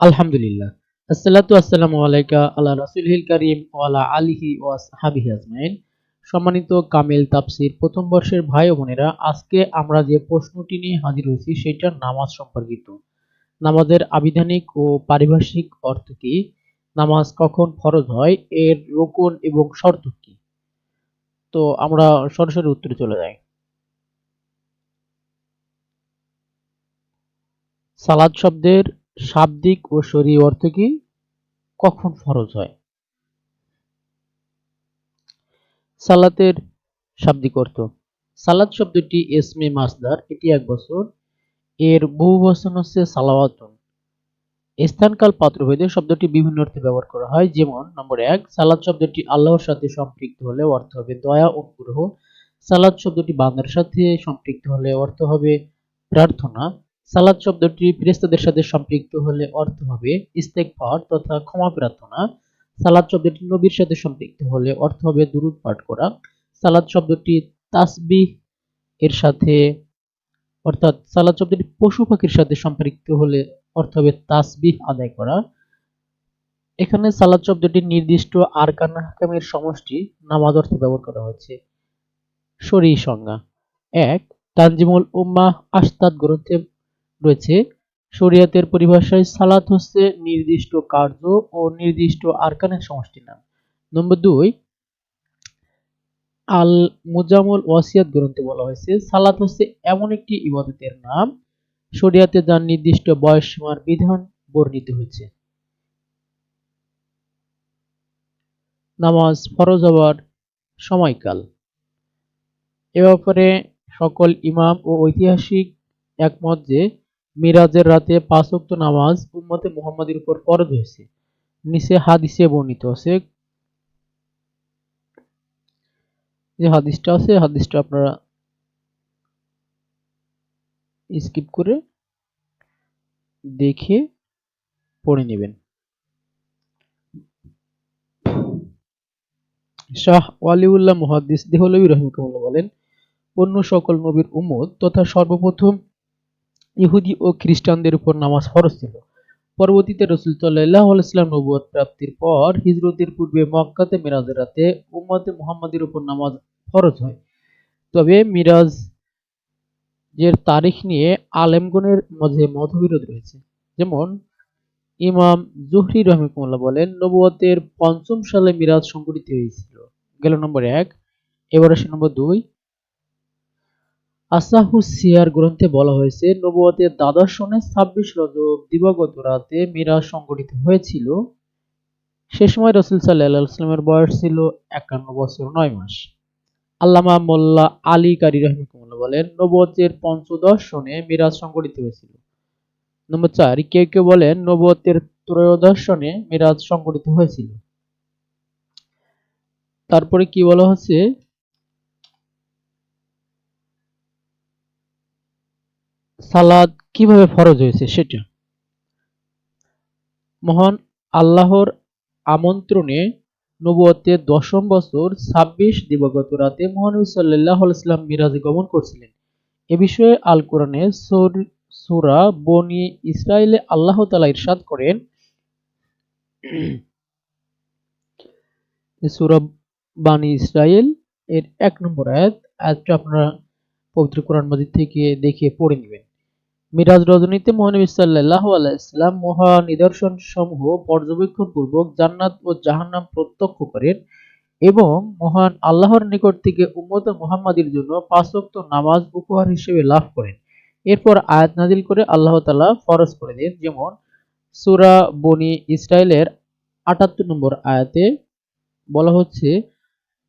আলহামদুলিল্লাহ। আসসালাতু আসসালামু আলাইকা আল্লাহ রাসূলিল কারীম ওয়া আলা আলিহি ওয়া আসহাবিহি আজমাইন। সম্মানিত কামিল তাফসীর প্রথম বর্ষের ভাই ও বোনেরা, আজকে আমরা যে প্রশ্নটি নিয়ে হাজির হয়েছি সেটা নামাজ সম্পর্কিত। নামাজের আবিধানিক ও পারিভাষিক অর্থ কি? নামাজ কখন ফরজ হয়? এর রুকুন এবং শর্ত কি? তো আমরা সরাসরি উত্তরে চলে যাই। সালাদ শব্দের শাব্দিক ও শরীয় অর্থ কি কখন ফরজ হয়? সালাতের শাব্দিক অর্থ। সালাত শব্দটি এসমে মাসদার, এটি এক বছর। এর বহু বচন হচ্ছে সালাওয়াতুন। স্থানকাল পাত্রভেদে শব্দটি বিভিন্ন অর্থে ব্যবহার করা হয়। যেমন, নম্বর এক সালাদ শব্দটি আল্লাহর সাথে সম্পৃক্ত হলে অর্থ হবে দয়া অনুগ্রহ। সালাদ শব্দটি বান্দার সাথে সম্পৃক্ত হলে অর্থ হবে প্রার্থনা। সালাদ শব্দটি ফিরেস্তাদের সাথে সম্পৃক্ত হলে অর্থ হবে ইস্তেগফার তথা ক্ষমা প্রার্থনা। সালাদ শব্দটি নবীর সাথে সম্পৃক্ত হলে অর্থ হবে দুরূদ পাঠ করা। সালাদ শব্দটি তাসবিহ এর সাথে, অর্থাৎ সালাদ শব্দটি পশু পাখির সাথে সম্পৃক্ত হলে অর্থ হবে তাসবিহ আদায় করা। এখানে সালাদ শব্দটি নির্দিষ্ট আরকান হাকামের সমষ্টি নামাজ অর্থে ব্যবহার করা হয়েছে। শরী সংজ্ঞা। এক, তানজিমুল উম্মাহ আস্তাদ গ্রন্থে রয়েছে। শরিয়াতের পরিভাষায় সালাত হচ্ছে নির্দিষ্ট কার্য ও নির্দিষ্ট আরকানের সমষ্টি নাম। নম্বর দুই আল মুজামুল ওয়াসিয়াত গ্রন্থে বলা হয়েছে, সালাত হচ্ছে এমন একটি ইবাদতের নাম, শরিয়াতে যার নির্দিষ্ট বয়স সীমার বিধান বর্ণিত হয়েছে। নামাজ ফরজ হওয়ার সময়কাল। এ ব্যাপারে সকল ইমাম ও ঐতিহাসিক একমত যে মিরাজের রাতে পাঁচ নামাজ উম্মতে মুহাম্মাদের উপর ফরজ হয়েছে। নিচে হাদিসে বর্ণিত আছে। যে হাদিসটা আছে, হাদিসটা আপনারা স্কিপ করে দেখে পড়ে নেবেন। শাহ ওয়ালিউল্লাহ মুহাদ্দিস দেহলবী রহিমকুল্লাহ বলেন, অন্য সকল নবীর উম্মত তথা সর্বপ্রথম ইহুদি ও খ্রিস্টানদের উপর নামাজ ফরজ ছিল। পরবর্তীতে রসুল সাল্লাহ আলাইসাল্লাম নবুয়ত প্রাপ্তির পর হিজরতের পূর্বে মক্কাতে মিরাজের রাতে উম্মতে মুহাম্মাদের উপর নামাজ ফরজ হয়। তবে মিরাজ এর তারিখ নিয়ে আলেমগণের মাঝে মতবিরোধ রয়েছে। যেমন ইমাম জুহরি রহমিকুল্লাহ বলেন নবুয়তের পঞ্চম সালে মিরাজ সংঘটিত হয়েছিল। গেল নম্বর এক, এবার আসে নম্বর দুই। আসাহুস সিয়ার গ্রন্থে বলা হয়েছে নবুয়তের দ্বাদশ সনে ছাব্বিশ রজব দিবাগত রাতে মিরাজ সংগঠিত হয়েছিল। সে সময় রসুল সাল্লাহামের বয়স ছিল একান্ন বছর নয় মাস। আল্লামা মোল্লা আলী কারি রহমিকুল্লাহ বলেন নবুয়তের পঞ্চদশ সনে মিরাজ সংঘটিত হয়েছিল। নম্বর চার, কেউ কেউ বলেন নবুয়তের ত্রয়োদশ সনে মিরাজ সংগঠিত হয়েছিল। তারপরে কি বলা হচ্ছে? সালাদ কীভাবে ফরজ হয়েছে সেটা। মহান আল্লাহর আমন্ত্রণে নবুয়তের দশম বছর ছাব্বিশ দিবাগত রাতে মহানবী সাল্লাহ ইসলাম মিরাজে গমন করছিলেন। এ বিষয়ে আল কোরআনে সুরা বনি ইসরায়েলে আল্লাহ তালা ইরশাদ করেন। সুরা বানি ইসরায়েল এর এক নম্বর আয়াত। আয়াতটা আপনারা পবিত্র কোরআন মাজিদ থেকে দেখে পড়ে নেবেন। মিরাজ রজনীতে মহানবী সাল্লাহ আলাইসাল্লাম মহা নিদর্শন সমূহ পর্যবেক্ষণ পূর্বক জান্নাত ও জাহান্নাম প্রত্যক্ষ করেন এবং মহান আল্লাহর নিকট থেকে উম্মত মুহাম্মাদের জন্য পাঁচক্ত নামাজ উপহার হিসেবে লাভ করেন। এরপর আয়াত নাজিল করে আল্লাহ তালা ফরজ করে দেন, যেমন সুরা বনি ইসরায়েলের আটাত্তর নম্বর আয়াতে বলা হচ্ছে,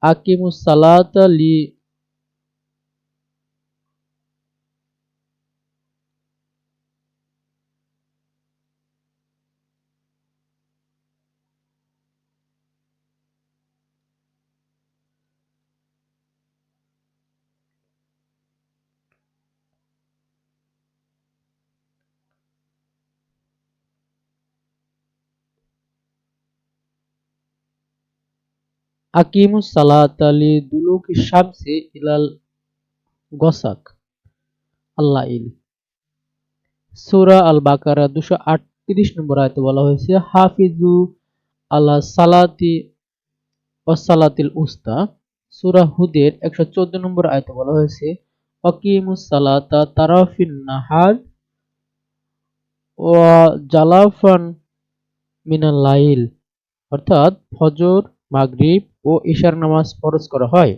আকিমুস সালাত লি আকিমুস সালাতা লিদুলুকি শামসি ইলাল গসাক, আল্লাহ ইল। সূরা আল বাকারা দুশো আট তিরিশ নম্বর আয়তে বলা হয়েছে, হাফিজু আলা সালাতি ওয়াসালাতিল উস্তা। সূরা হুদের একশো চোদ্দ নম্বর আয়তে বলা হয়েছে অকিমুস সালাতা তারাফিন নাহার ওয়া জালাফান মিনাল লাইল। অর্থাৎ ফজর মাগরিব ও ঈশার নামাজ ফরজ করা হয়।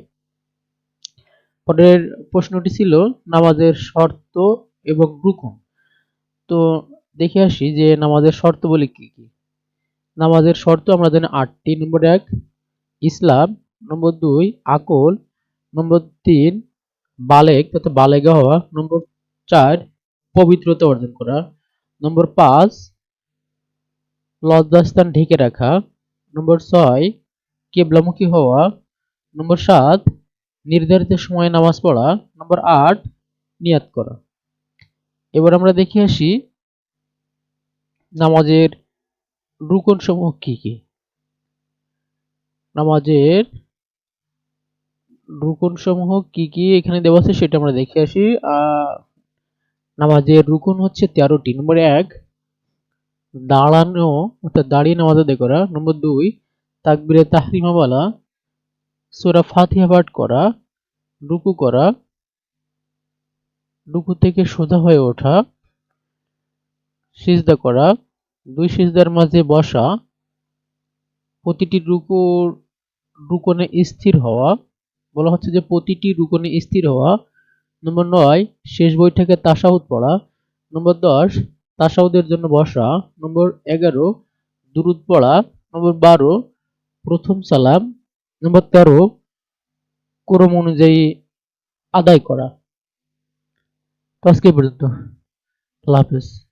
পরের প্রশ্নটি ছিল নামাজের শর্ত এবং রুকুন। তো দেখে আসি যে নামাজের শর্ত বলে কি কি? নামাজের শর্ত আমরা জানি আটটি। নম্বর এক, ইসলাম। নম্বর দুই, আকল। নম্বর তিন বালেক তথা বালেগা হওয়া। নম্বর চার, পবিত্রতা অর্জন করা। নম্বর পাঁচ, লজ্জাস্থান ঢেকে রাখা। নম্বর ছয় কেবলামুখী হওয়া? নম্বর সাত, নির্ধারিত সময়ে নামাজ পড়া। নম্বর আট, নিয়াত করা। এবার আমরা দেখে আসি নামাজের রুকন সমূহ কি কি? নামাজের রুকন সমূহ কি কি এখানে দেওয়া আছে সেটা আমরা দেখে আসি। নামাজের রুকন হচ্ছে তেরোটি। নম্বর এক, দাঁড়ানো, অর্থাৎ দাঁড়িয়ে নামাজ আদায় করা। নম্বর দুই তাকবিরে তাহরিমা বলা, সূরা ফাতিহা পাঠ করা, রুকু করা, রুকু থেকে সোজা হয়ে ওঠা, সিজদা করা, দুই সিজদার মাঝে বসা, প্রতিটি রুকুর রুকনে স্থির হওয়া, বলা হচ্ছে যে প্রতিটি রুকনে স্থির হওয়া। নম্বর নয়, শেষ বৈঠকে তাসাউদ পড়া। নম্বর দশ তাসাউদের জন্য বসা। নম্বর এগারো, দুরুদ পড়া। নম্বর বারো প্রথম সালাম। নম্বর তেরো ক্রম অনুযায়ী আদায় করা। তো আজকে পর্যন্ত। আল্লাহ হাফেজ।